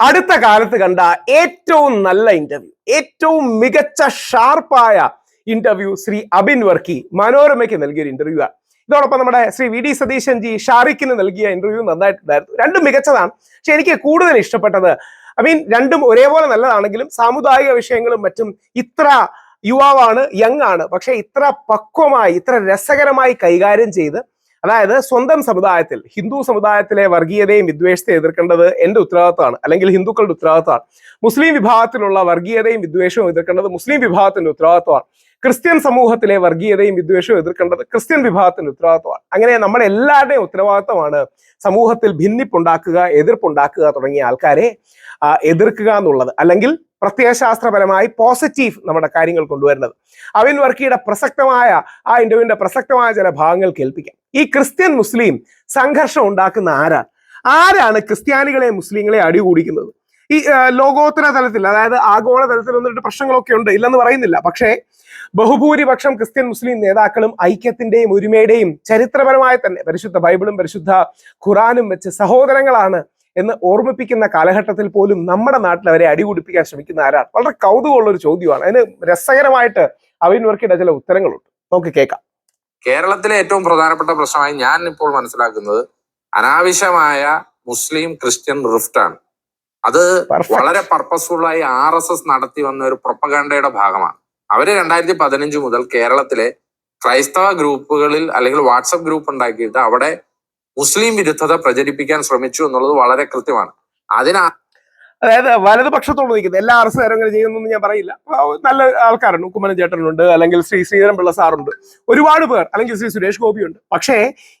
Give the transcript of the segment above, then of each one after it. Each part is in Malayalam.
അടുത്ത കാലത്ത് കണ്ട ഏറ്റവും നല്ല ഇന്റർവ്യൂ ഏറ്റവും മികച്ച ഷാർപ്പായ ഇന്റർവ്യൂ ശ്രീ അബിൻ വർക്കി മനോരമയ്ക്ക് നൽകിയ ഒരു ഇന്റർവ്യൂ ആണ്. ഇതോടൊപ്പം നമ്മുടെ ശ്രീ വി ഡി സതീശൻ ജി ഷാറിഖിന് നൽകിയ ഇന്റർവ്യൂ നന്നായിട്ടുണ്ടായിരുന്നു. രണ്ടും മികച്ചതാണ്. പക്ഷെ എനിക്ക് കൂടുതൽ ഇഷ്ടപ്പെട്ടത് ഐ മീൻ രണ്ടും ഒരേപോലെ നല്ലതാണെങ്കിലും സാമുദായിക വിഷയങ്ങളും മറ്റും ഇത്ര യുവാവാണ് യങ് ആണ് പക്ഷെ ഇത്ര പക്വമായി ഇത്ര രസകരമായി കൈകാര്യം ചെയ്ത് അതായത് സ്വന്തം സമുദായത്തിൽ ഹിന്ദു സമുദായത്തിലെ വർഗീയതയും വിദ്വേഷത്തെ എതിർക്കേണ്ടത് എന്റെ ഉത്തരവാദിത്തമാണ് അല്ലെങ്കിൽ ഹിന്ദുക്കളുടെ ഉത്തരവാദിത്തമാണ്. മുസ്ലിം വിഭാഗത്തിലുള്ള വർഗീയതയും വിദ്വേഷവും എതിർക്കേണ്ടത് മുസ്ലിം വിഭാഗത്തിന്റെ ഉത്തരവാദിത്തമാണ്. ക്രിസ്ത്യൻ സമൂഹത്തിലെ വർഗീയതയും വിദ്വേഷവും എതിർക്കേണ്ടത് ക്രിസ്ത്യൻ വിഭാഗത്തിന്റെ ഉത്തരവാദിത്തമാണ്. അങ്ങനെ നമ്മുടെ എല്ലാവരുടെയും ഉത്തരവാദിത്തമാണ് സമൂഹത്തിൽ ഭിന്നിപ്പുണ്ടാക്കുക എതിർപ്പുണ്ടാക്കുക തുടങ്ങിയ ആൾക്കാരെ എതിർക്കുക എന്നുള്ളത്. അല്ലെങ്കിൽ പ്രത്യയശാസ്ത്രപരമായി പോസിറ്റീവ് നമ്മുടെ കാര്യങ്ങൾ കൊണ്ടുവരുന്നത്. അവിൻ വർക്കിയുടെ പ്രസക്തമായ ആ ഇന്റർവ്യൂവിന്റെ പ്രസക്തമായ ചില ഭാഗങ്ങൾ കേൾപ്പിക്കാം. ഈ ക്രിസ്ത്യൻ മുസ്ലിം സംഘർഷം ഉണ്ടാക്കുന്ന ആരാണ്? ആരാണ് ക്രിസ്ത്യാനികളെ മുസ്ലിങ്ങളെ അടികൂടിക്കുന്നത്? ഈ ലോകോത്തര തലത്തിൽ അതായത് ആഗോള തലത്തിൽ ഒന്നിട്ട് പ്രശ്നങ്ങളൊക്കെ ഉണ്ട് ഇല്ലെന്ന് പറയുന്നില്ല. പക്ഷേ ബഹുഭൂരിപക്ഷം ക്രിസ്ത്യൻ മുസ്ലിം നേതാക്കളും ഐക്യത്തിന്റെയും ഒരുമയുടെയും ചരിത്രപരമായ തന്നെ പരിശുദ്ധ ബൈബിളും പരിശുദ്ധ ഖുറാനും വെച്ച് സഹോദരങ്ങളാണ് എന്ന് ഓർമ്മിപ്പിക്കുന്ന കാലഘട്ടത്തിൽ പോലും നമ്മുടെ നാട്ടിൽ അവരെ അടികുടിപ്പിക്കാൻ ശ്രമിക്കുന്ന ആരാണ്? വളരെ കൗതുകമുള്ള ഒരു ചോദ്യമാണ്. അതിന് രസകരമായിട്ട് അവൻ വർക്കിയുടെ ചില ഉത്തരങ്ങളുണ്ട്. നമുക്ക് കേൾക്കാം. കേരളത്തിലെ ഏറ്റവും പ്രധാനപ്പെട്ട പ്രശ്നമായി ഞാൻ ഇപ്പോൾ മനസ്സിലാക്കുന്നത് അനാവശ്യമായ മുസ്ലിം ക്രിസ്ത്യൻ റിഫ്റ്റാണ് ആണ്. അത് വളരെ പർപ്പസ്ഫുള്ളായി ആർ എസ് എസ് നടത്തി വന്ന ഒരു പ്രൊപ്പഗാണ്ടയുടെ ഭാഗമാണ്. അവർ രണ്ടായിരത്തി പതിനഞ്ച് മുതൽ കേരളത്തിലെ ക്രൈസ്തവ ഗ്രൂപ്പുകളിൽ അല്ലെങ്കിൽ വാട്സപ്പ് ഗ്രൂപ്പ് ഉണ്ടാക്കിയിട്ട് അവിടെ മുസ്ലിം വിരുദ്ധത പ്രചരിപ്പിക്കാൻ ശ്രമിച്ചു എന്നുള്ളത് വളരെ കൃത്യമാണ്. അതിന് അതായത് വലതുപക്ഷത്തോട് നിൽക്കുന്നത് എല്ലാ എസ് അങ്ങനെ ചെയ്യുന്നു ഞാൻ പറയില്ല. നല്ല ആൾക്കാരുണ്ട്. കുമ്മനം ചേട്ടനുണ്ട് അല്ലെങ്കിൽ ശ്രീ ശ്രീധരൻ പിള്ള സാറുണ്ട്. ഒരുപാട് പേർ അല്ലെങ്കിൽ ശ്രീ സുരേഷ് ഗോപിയുണ്ട്. പക്ഷേ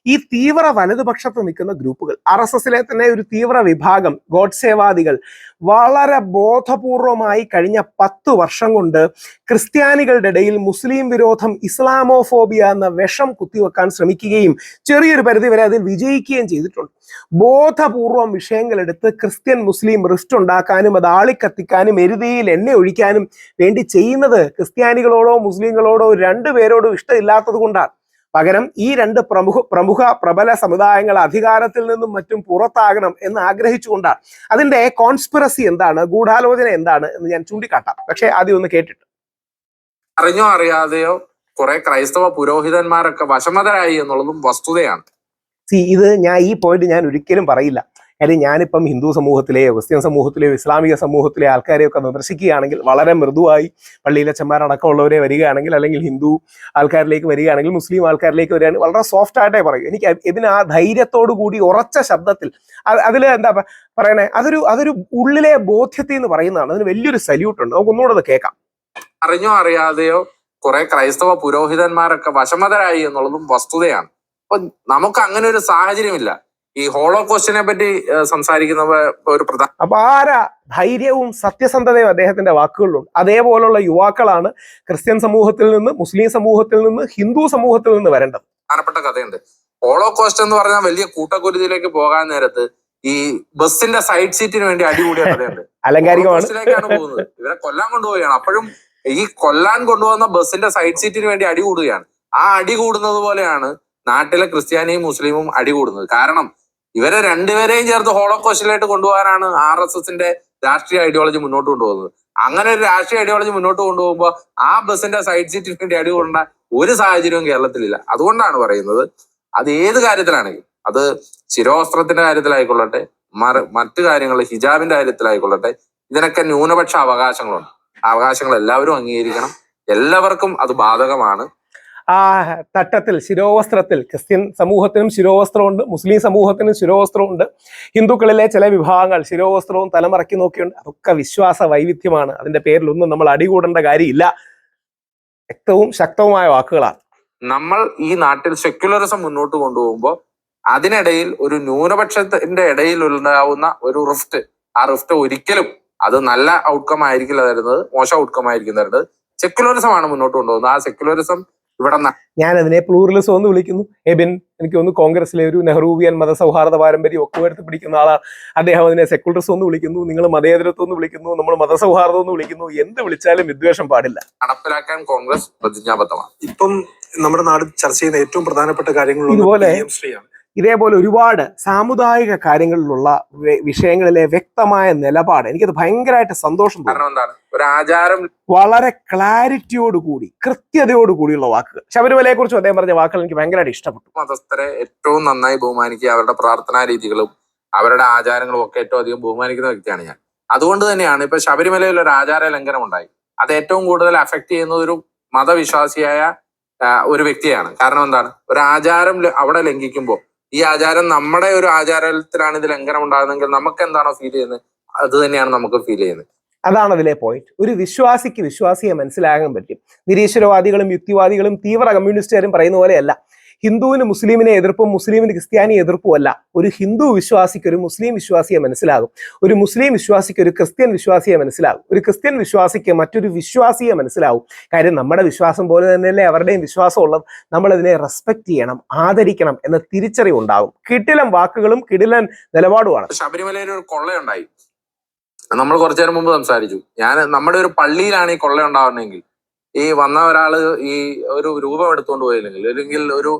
ഈ തീവ്ര വലതുപക്ഷത്ത് നിൽക്കുന്ന ഗ്രൂപ്പുകൾ ആർ എസ് എസിലെ തന്നെ ഒരു തീവ്ര വിഭാഗം ഗോഡ്സേവാദികൾ വളരെ ബോധപൂർവമായി കഴിഞ്ഞ പത്ത് വർഷം കൊണ്ട് ക്രിസ്ത്യാനികളുടെ ഇടയിൽ മുസ്ലിം വിരോധം ഇസ്ലാമോഫോബിയ എന്ന വിഷം കുത്തിവെക്കാൻ ശ്രമിക്കുകയും ചെറിയൊരു പരിധി വരെ അതിൽ വിജയിക്കുകയും ചെയ്തിട്ടുണ്ട്. ബോധപൂർവം വിഷയങ്ങളെടുത്ത് ക്രിസ്ത്യൻ മുസ്ലിം റിസ്റ്റ് ഉണ്ടാക്കാനും അത് ആളിക്കത്തിക്കാനും എരുതിയിൽ എണ്ണ ഒഴിക്കാനും വേണ്ടി ചെയ്യുന്നത് ക്രിസ്ത്യാനികളോടോ മുസ്ലിങ്ങളോടോ രണ്ടുപേരോടും ഇഷ്ടമില്ലാത്തത് കൊണ്ടാണ്. പകരം ഈ രണ്ട് പ്രമുഖ പ്രമുഖ പ്രബല സമുദായങ്ങൾ അധികാരത്തിൽ നിന്നും മറ്റും പുറത്താകണം എന്ന് ആഗ്രഹിച്ചുകൊണ്ടാണ്. അതിന്റെ കോൺസ്പിറസി എന്താണ്? ഗൂഢാലോചന എന്താണ്? എന്ന് ഞാൻ ചൂണ്ടിക്കാട്ടാം. പക്ഷേ ആദ്യം ഒന്ന് കേട്ടിട്ട്. അറിഞ്ഞോ അറിയാതെയോ? കുറെ ക്രൈസ്തവ പുരോഹിതന്മാരൊക്കെ വശമതരായി എന്നുള്ളതും വസ്തുതയാണ്. സി ഇത് ഞാൻ ഈ പോയിന്റ് ഞാൻ ഒരിക്കലും പറയില്ല. കാര്യം ഞാനിപ്പം ഹിന്ദു സമൂഹത്തിലെയോ ക്രിസ്ത്യൻ സമൂഹത്തിലെയോ ഇസ്ലാമിക സമൂഹത്തിലെ ആൾക്കാരെയൊക്കെ വിമർശിക്കുകയാണെങ്കിൽ വളരെ മൃദുവായി പള്ളിയിലച്ചന്മാരടക്കമുള്ളവരെ വരികയാണെങ്കിൽ അല്ലെങ്കിൽ ഹിന്ദു ആൾക്കാരിലേക്ക് വരികയാണെങ്കിൽ മുസ്ലിം ആൾക്കാരിലേക്ക് വരികയാണെങ്കിൽ വളരെ സോഫ്റ്റ് ആയിട്ടേ പറയൂ. എനിക്ക് ഇതിന് ആ ധൈര്യത്തോടു കൂടി ഉറച്ച ശബ്ദത്തിൽ അതിൽ എന്താ പറയണേ? അതൊരു അതൊരു ഉള്ളിലെ ബോധ്യത്തിൽ എന്ന് പറയുന്നതാണ്. അതിന് വലിയൊരു സല്യൂട്ട് ഉണ്ട്. നമുക്ക് ഒന്നുകൂടെ അത് കേൾക്കാം. അറിഞ്ഞോ അറിയാതെയോ കുറെ ക്രൈസ്തവ പുരോഹിതന്മാരൊക്കെ വശമതരായി എന്നുള്ളതും വസ്തുതയാണ്. അപ്പൊ നമുക്ക് അങ്ങനെ ഒരു സാഹചര്യമില്ല. ഈ ഹോളോ കോസ്റ്റിനെ പറ്റി സംസാരിക്കുന്ന ഒരു പ്രധാന അപ്പൊ ആരാ ധൈര്യവും സത്യസന്ധതയും അദ്ദേഹത്തിന്റെ വാക്കുകളിലുണ്ട്? അതേപോലുള്ള യുവാക്കളാണ് ക്രിസ്ത്യൻ സമൂഹത്തിൽ നിന്ന് മുസ്ലിം സമൂഹത്തിൽ നിന്ന് ഹിന്ദു സമൂഹത്തിൽ നിന്ന് വരേണ്ടത്. പ്രധാനപ്പെട്ട കഥയുണ്ട്. ഹോളോ കോസ്റ്റ് എന്ന് പറഞ്ഞാൽ വലിയ കൂട്ടക്കുരുതിയിലേക്ക് പോകാൻ നേരത്ത് ഈ ബസ്സിന്റെ സൈഡ് സീറ്റിന് വേണ്ടി അടികൂടിയ കഥയുണ്ട്. അലങ്കാരികമാണ്. പോകുന്നത്. ഇവരെ കൊല്ലാൻ കൊണ്ടുപോവുകയാണ്. അപ്പോഴും ഈ കൊല്ലാൻ കൊണ്ടുപോകുന്ന ബസ്സിന്റെ സൈഡ് സീറ്റിന് വേണ്ടി അടി കൂടുകയാണ്. ആ അടി കൂടുന്നത് പോലെയാണ് നാട്ടിലെ ക്രിസ്ത്യാനിയും മുസ്ലിമും അടി കൂടുന്നത്. കാരണം ഇവരെ രണ്ടുപേരെയും ചേർത്ത് ഹോളോകോസ്റ്റിലായിട്ട് കൊണ്ടുപോകാനാണ് ആർ എസ് എസിന്റെ രാഷ്ട്രീയ ഐഡിയോളജി മുന്നോട്ട് കൊണ്ടുപോകുന്നത്. അങ്ങനെ ഒരു രാഷ്ട്രീയ ഐഡിയോളജി മുന്നോട്ട് കൊണ്ടുപോകുമ്പോൾ ആ ബസ്സിന്റെ സൈഡ് സീറ്റിന് വേണ്ടി അടി കൊണ്ട ഒരു സാഹചര്യവും കേരളത്തിലില്ല. അതുകൊണ്ടാണ് പറയുന്നത് അത് ഏത് കാര്യത്തിലാണെങ്കിലും അത് ശിരോവസ്ത്രത്തിന്റെ കാര്യത്തിലായിക്കൊള്ളട്ടെ മറ് മറ്റു കാര്യങ്ങൾ ഹിജാബിന്റെ കാര്യത്തിലായിക്കൊള്ളട്ടെ ഇതിനൊക്കെ ന്യൂനപക്ഷ അവകാശങ്ങളുണ്ട്. അവകാശങ്ങൾ എല്ലാവരും അംഗീകരിക്കണം. എല്ലാവർക്കും അത് ബാധകമാണ്. ആ തട്ടത്തിൽ ശിരോവസ്ത്രത്തിൽ ക്രിസ്ത്യൻ സമൂഹത്തിനും ശിരോവസ്ത്രമുണ്ട് മുസ്ലിം സമൂഹത്തിനും ശിരോവസ്ത്രമുണ്ട്. ഹിന്ദുക്കളിലെ ചില വിഭാഗങ്ങൾ ശിരോവസ്ത്രവും തലമറക്കി നോക്കിയുണ്ട്. അതൊക്കെ വിശ്വാസ വൈവിധ്യമാണ്. അതിന്റെ പേരിലൊന്നും നമ്മൾ അടികൂടേണ്ട കാര്യമില്ല. വ്യക്തവും ശക്തവുമായ വാക്കുകളാണ്. നമ്മൾ ഈ നാട്ടിൽ സെക്യുലറിസം മുന്നോട്ട് കൊണ്ടുപോകുമ്പോൾ അതിനിടയിൽ ഒരു ന്യൂനപക്ഷത്തിന്റെ ഇടയിൽ ഉണ്ടാവുന്ന ഒരു റിഫ്റ്റ് ആ റിഫ്റ്റ് ഒരിക്കലും അത് നല്ല ഔട്ട്കം ആയിരിക്കില്ല തരുന്നത് മോശം ഔട്ട്കം ആയിരിക്കും തരുന്നത് സെക്യുലറിസം ആണ് മുന്നോട്ട് കൊണ്ടുപോകുന്നത്. ആ സെക്യുലറിസം ഞാൻ അതിനെ പ്ലൂറലിസം എന്ന് വിളിക്കുന്നു. എബിൻ എനിക്ക് ഒന്ന് കോൺഗ്രസിലെ ഒരു നെഹ്റൂവിയൻ മതസൗഹാർദ്ദ പാരമ്പര്യം ഒക്കെ ഉയർത്തി പിടിക്കുന്ന ആളാണ്. അദ്ദേഹം അതിനെ സെക്കുലറിസം എന്ന് വിളിക്കുന്നു നിങ്ങൾ മതേതരത്വം എന്ന് വിളിക്കുന്നു നമ്മൾ മതസൗഹാർദ്ദം എന്ന് വിളിക്കുന്നു. എന്ത് വിളിച്ചാലും വിദ്വേഷം പാടില്ല. നടപ്പിലാക്കാൻ കോൺഗ്രസ് പ്രതിജ്ഞാബദ്ധമാണ്. ഇപ്പം നമ്മുടെ നാട് ചർച്ച ചെയ്യുന്ന ഏറ്റവും പ്രധാനപ്പെട്ട കാര്യങ്ങളിൽ ഇതുപോലെ- ഇതേപോലെ ഒരുപാട് സാമുദായിക കാര്യങ്ങളിലുള്ള വിഷയങ്ങളിലെ വ്യക്തമായ നിലപാട്. എനിക്കത് ഭയങ്കരമായിട്ട് സന്തോഷം തോന്നുന്നു കാരണം എന്താണ്? ഒരു ആചാരം വളരെ ക്ലാരിറ്റിയോട് കൂടി കൃത്യതയോട് കൂടിയുള്ള വാക്കുകൾ. ശബരിമലയെ കുറിച്ച് അദ്ദേഹം പറഞ്ഞ വാക്കുകൾ എനിക്ക് ഭയങ്കരമായിട്ട് ഇഷ്ടപ്പെട്ടു. മതസ്ഥരെ ഏറ്റവും നന്നായി ബഹുമാനിക്കുക അവരുടെ പ്രാർത്ഥനാ രീതികളും അവരുടെ ആചാരങ്ങളും ഒക്കെ ഏറ്റവും അധികം ബഹുമാനിക്കുന്ന വ്യക്തിയാണ് ഞാൻ. അതുകൊണ്ട് തന്നെയാണ് ഇപ്പൊ ശബരിമലയിൽ ഒരു ആചാര ലംഘനം ഉണ്ടായി. അത് ഏറ്റവും കൂടുതൽ അഫക്ട് ചെയ്യുന്നത് ഒരു മതവിശ്വാസിയായ ഒരു വ്യക്തിയാണ്. കാരണം എന്താണ്? ഒരു ആചാരം അവിടെ ലംഘിക്കുമ്പോൾ ഈ ആചാരം നമ്മുടെ ഒരു ആചാരത്തിലാണ് ഇത് ലംഘനം ഉണ്ടാകുന്നതെങ്കിൽ നമുക്ക് എന്താണോ ഫീൽ ചെയ്യുന്നത്? അത് തന്നെയാണ് നമുക്ക് ഫീൽ ചെയ്യുന്നത്. അതാണ് അതിലെ പോയിന്റ് ഒരു വിശ്വാസിക്ക് വിശ്വാസിയെ മനസ്സിലാകാൻ പറ്റും. നിരീശ്വരവാദികളും യുക്തിവാദികളും തീവ്ര കമ്മ്യൂണിസ്റ്റുകാരും പറയുന്ന പോലെയല്ല. ഹിന്ദുവിന് മുസ്ലിമിനെ എതിർപ്പും മുസ്ലിമിന് ക്രിസ്ത്യാനി എതിർപ്പും അല്ല. ഒരു ഹിന്ദു വിശ്വാസിക്ക് ഒരു മുസ്ലിം വിശ്വാസിയെ മനസ്സിലാകും. ഒരു മുസ്ലിം വിശ്വാസിക്ക് ഒരു ക്രിസ്ത്യൻ വിശ്വാസിയെ മനസ്സിലാകും. ഒരു ക്രിസ്ത്യൻ വിശ്വാസിക്ക് മറ്റൊരു വിശ്വാസിയെ മനസ്സിലാവും കാര്യം നമ്മുടെ വിശ്വാസം പോലെ തന്നെയല്ലേ അവരുടെയും വിശ്വാസം ഉള്ളത്? നമ്മൾ അതിനെ റെസ്പെക്ട് ചെയ്യണം ആദരിക്കണം എന്ന തിരിച്ചറിവ് ഉണ്ടാകും. കിടിലം വാക്കുകളും കിടിലൻ നിലപാടുമാണ്. ശബരിമലയിൽ ഒരു കൊള്ളയുണ്ടായി. നമ്മൾ കുറച്ചു നേരം മുമ്പ് സംസാരിച്ചു. ഞാൻ നമ്മുടെ ഒരു പള്ളിയിലാണ് ഈ കൊള്ള ഉണ്ടാവുന്നതെങ്കിൽ ഈ വന്ന ഒരാൾ ഈ ഒരു രൂപം എടുത്തുകൊണ്ട് പോയില്ലെങ്കിൽ അല്ലെങ്കിൽ ഒരു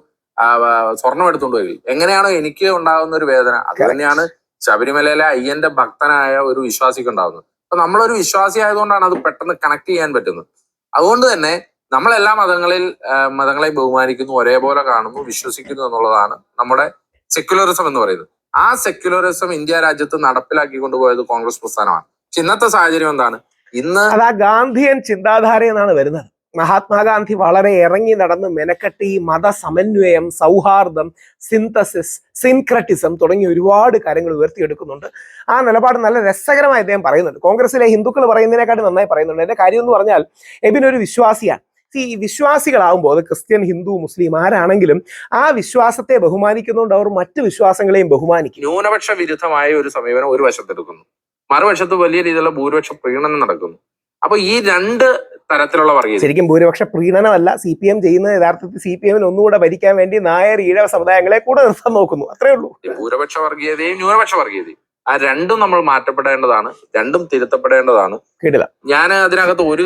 സ്വർണം എടുത്തുകൊണ്ട് പോയി. എങ്ങനെയാണോ എനിക്ക് ഉണ്ടാകുന്ന ഒരു വേദന. അത്. തന്നെയാണ് ശബരിമലയിലെ അയ്യന്റെ ഭക്തനായ ഒരു വിശ്വാസിക്ക് ഉണ്ടാകുന്നത്. അപ്പൊ നമ്മളൊരു വിശ്വാസി ആയതുകൊണ്ടാണ് അത് പെട്ടെന്ന് കണക്ട് ചെയ്യാൻ പറ്റുന്നത്. അതുകൊണ്ട് തന്നെ നമ്മളെല്ലാ മതങ്ങളിൽ മതങ്ങളെ ബഹുമാനിക്കുന്നു ഒരേപോലെ കാണുന്നു വിശ്വസിക്കുന്നു എന്നുള്ളതാണ് നമ്മുടെ സെക്യുലറിസം എന്ന് പറയുന്നത്. ആ സെക്യുലറിസം ഇന്ത്യ രാജ്യത്ത് നടപ്പിലാക്കി കൊണ്ടുപോയത് കോൺഗ്രസ് പ്രസ്ഥാനമാണ്. ഇന്നത്തെ സാഹചര്യം എന്താണ്? ഇന്ന് ഗാന്ധിയൻ ചിന്താധാര എന്നാണ് വരുന്നത്. മഹാത്മാഗാന്ധി വളരെ ഇറങ്ങി നടന്ന് മെനക്കെട്ട് ഈ മതസമന്വയം സൗഹാർദ്ദം സിന്തസിസ് സിൻക്രറ്റിസം തുടങ്ങി ഒരുപാട് കാര്യങ്ങൾ ഉയർത്തിയെടുക്കുന്നുണ്ട്. ആ നിലപാട് നല്ല രസകരമായി അദ്ദേഹം പറയുന്നുണ്ട്. കോൺഗ്രസിലെ ഹിന്ദുക്കൾ പറയുന്നതിനെക്കാട്ടും നന്നായി പറയുന്നുണ്ട്. എന്റെ കാര്യം എന്ന് പറഞ്ഞാൽ എബിൻ ഒരു വിശ്വാസിയാണ്. ഈ വിശ്വാസികളാവുമ്പോൾ അത് ക്രിസ്ത്യൻ ഹിന്ദു മുസ്ലിം ആരാണെങ്കിലും ആ വിശ്വാസത്തെ ബഹുമാനിക്കുന്നതുകൊണ്ട് അവർ മറ്റു വിശ്വാസങ്ങളെയും ബഹുമാനിക്കും. ന്യൂനപക്ഷ വിരുദ്ധമായ ഒരു സമീപനം ഒരു വശത്തെടുക്കുന്നു. മറുവശത്ത് വലിയ രീതിയിലുള്ള ഭൂരിപക്ഷ പ്രീണനം നടക്കുന്നു. അപ്പൊ ഈ രണ്ട് തരത്തിലുള്ള വർഗീയത. ശരിക്കും ഭൂരിപക്ഷ പ്രീണനമല്ല സി പി എം ചെയ്യുന്നത് യഥാർത്ഥത്തിൽ സി പി എമ്മിന് ഒന്നുകൂടെ ഭരിക്കാൻ വേണ്ടി നായർ ഈഴവ സമുദായങ്ങളെ കൂടെ നിർത്താൻ നോക്കുന്നു. അത്രേ ഉള്ളൂ. ഭൂരിപക്ഷ വർഗീയതയും ന്യൂനപക്ഷ വർഗീയതയും. ആ രണ്ടും നമ്മൾ മാറ്റപ്പെടേണ്ടതാണ് രണ്ടും തിരുത്തപ്പെടേണ്ടതാണ്. കേട്ടില്ല. ഞാൻ അതിനകത്ത് ഒരു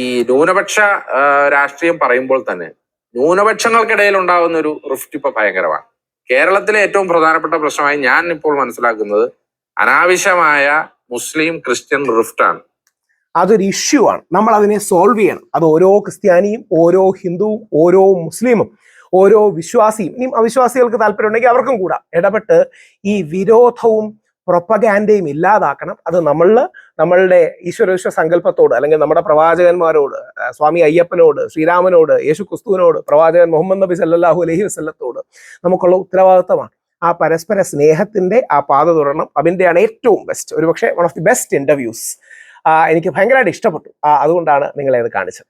ഈ ന്യൂനപക്ഷ രാഷ്ട്രീയം പറയുമ്പോൾ തന്നെ ന്യൂനപക്ഷങ്ങൾക്കിടയിൽ ഉണ്ടാകുന്ന ഒരു റിഫ്റ്റ് ഇപ്പൊ ഭയങ്കരമാണ്. കേരളത്തിലെ ഏറ്റവും പ്രധാനപ്പെട്ട പ്രശ്നമായി ഞാൻ ഇപ്പോൾ മനസ്സിലാക്കുന്നത് അനാവശ്യമായ മുസ്ലിം ക്രിസ്ത്യൻ റിഫ്റ്റാണ്. അതൊരു ഇഷ്യൂ ആണ്. നമ്മൾ അതിനെ സോൾവ് ചെയ്യണം. അത് ഓരോ ക്രിസ്ത്യാനിയും ഓരോ ഹിന്ദുവും ഓരോ മുസ്ലിമും ഓരോ വിശ്വാസിയും ഇനിയും അവിശ്വാസികൾക്ക് താല്പര്യമുണ്ടെങ്കിൽ അവർക്കും കൂടാ. ഇടപെട്ട് ഈ വിരോധവും പ്രൊപ്പഗാൻഡയും ഇല്ലാതാക്കണം. അത് നമ്മളിൽ നമ്മളുടെ ഈശ്വരവിശ്വ സങ്കല്പത്തോട് അല്ലെങ്കിൽ നമ്മുടെ പ്രവാചകന്മാരോട് സ്വാമി അയ്യപ്പനോട് ശ്രീരാമനോട് യേശു ക്രിസ്തുവിനോട് പ്രവാചകൻ മുഹമ്മദ് നബി സല്ലാഹു അലഹി വസ്ല്ലത്തോട് നമുക്കുള്ള ഉത്തരവാദിത്തമാണ്. ആ പരസ്പര സ്നേഹത്തിന്റെ ആ പാത തുറണം. അതിന്റെയാണ് ഏറ്റവും ബെസ്റ്റ് ഒരുപക്ഷെ one of the best interviews എനിക്ക് ഭയങ്കരമായിട്ട് ഇഷ്ടപ്പെട്ടു. അതുകൊണ്ടാണ് നിങ്ങളെ അത് കാണിച്ചത്.